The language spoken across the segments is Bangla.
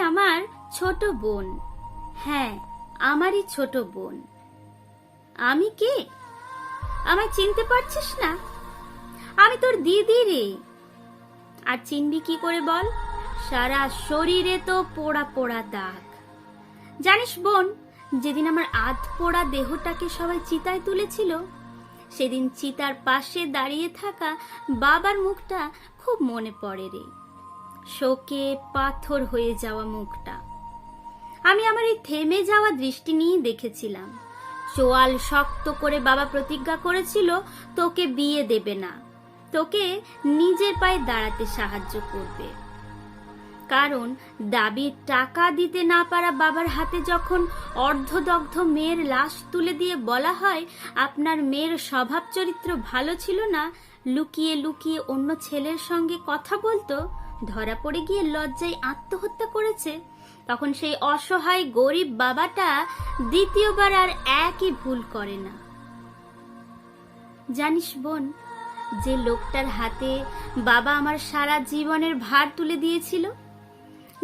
আমার ছোট বোন। হ্যাঁ আমারই ছোট বোন। আমি কে? আমায় চিনতে পারছিস না? আমি তোর দিদি রে। আর চিনবি কি করে বল? সারা শরীরে তো পোড়া পোড়া দাগ। জানিস বোন, যেদিন আমার আধ পোড়া দেহটাকে সবাই চিতায় তুলেছিল, সেদিন চিতার পাশে দাঁড়িয়ে থাকা বাবার মুখটা খুব মনে পড়ে রে। শোকে পাথর হয়ে যাওয়া মুখটা। আমি আমার এই থেমে যাওয়া দৃষ্টি নিয়েই দেখেছিলাম। চোয়াল শক্ত করে বাবা প্রতিজ্ঞা করেছিল, তোকে বিয়ে দেবে না। তোকে নিজের পায়ে দাঁড়াতে সাহায্য করবে। কারণ দাবির টাকা দিতে না পারা বাবার হাতে যখন অর্ধদগ্ধ মেয়ের লাশ তুলে দিয়ে বলা হয়, আপনার মেয়ের স্বভাব চরিত্র ভালো ছিল না, লুকিয়ে লুকিয়ে অন্য ছেলের সঙ্গে কথা বলতো? ধরা পড়ে গিয়ে লজ্জায় আত্মহত্যা করেছে। তখন সেই অসহায় গরিব বাবাটা দ্বিতীয়বার আর একই ভুল করে না। জানিস বোন, যে লোকটার হাতে বাবা আমার সারা জীবনের ভার তুলে দিয়েছিল,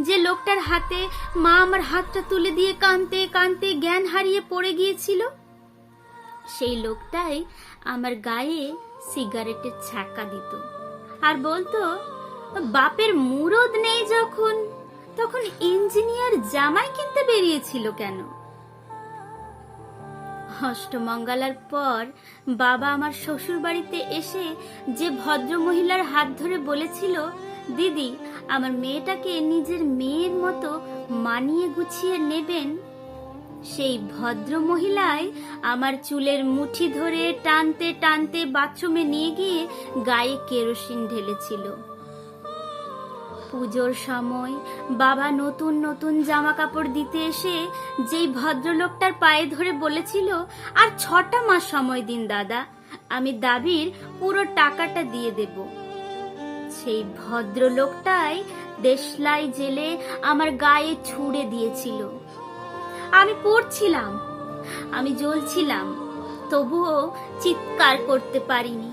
যে লোকটার হাতে মা আমার হাতটা তুলে দিয়ে কানতে কানতে জ্ঞান হারিয়ে পড়ে গিয়েছিল, সেই লোকটাই আমার গায়ে সিগারেটের ছাকা দিত। আর বলতো বাপের মুরদ নেই যখন, তখন ইঞ্জিনিয়ার জামাই কিনতে বেরিয়েছিল কেন? অষ্টমঙ্গলার পর বাবা আমার শ্বশুর বাড়িতে এসে যে ভদ্র মহিলার হাত ধরে বলেছিল, দিদি, আমার মেয়েটাকে নিজের মেয়ের মতো মানিয়ে গুছিয়ে নেবেন। সেই ভদ্র মহিলাই আমার চুলের মুঠি ধরে টানতে টানতে বাথরুমে নিয়ে গিয়ে গায়ে কেরোসিন ঢেলেছিল। পুজোর সময় বাবা নতুন নতুন জামা কাপড় দিতে এসে যেই ভদ্রলোকটার পায়ে ধরে বলেছিল, আর ছটা মাস সময় দিন দাদা, আমি দাবির পুরো টাকাটা দিয়ে দেব। সেই ভদ্রলোকটাই দেশলাই জেলে আমার গায়ে ছুঁড়ে দিয়েছিল। আমি পড়ছিলাম, আমি জ্বলছিলাম, তবুও চিৎকার করতে পারিনি।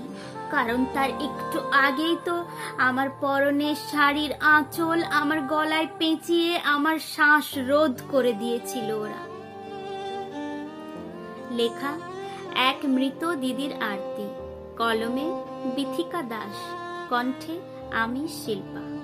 কারণ তার একটু আগেই তো আমার পরনে শাড়ির আঁচল আমার গলায় পেঁচিয়ে আমার শ্বাস রোধ করে দিয়েছিল ওরা। লেখা, এক মৃত দিদির আরতি। কলমে বিথিকা দাস। কণ্ঠে আমি শিল্পা।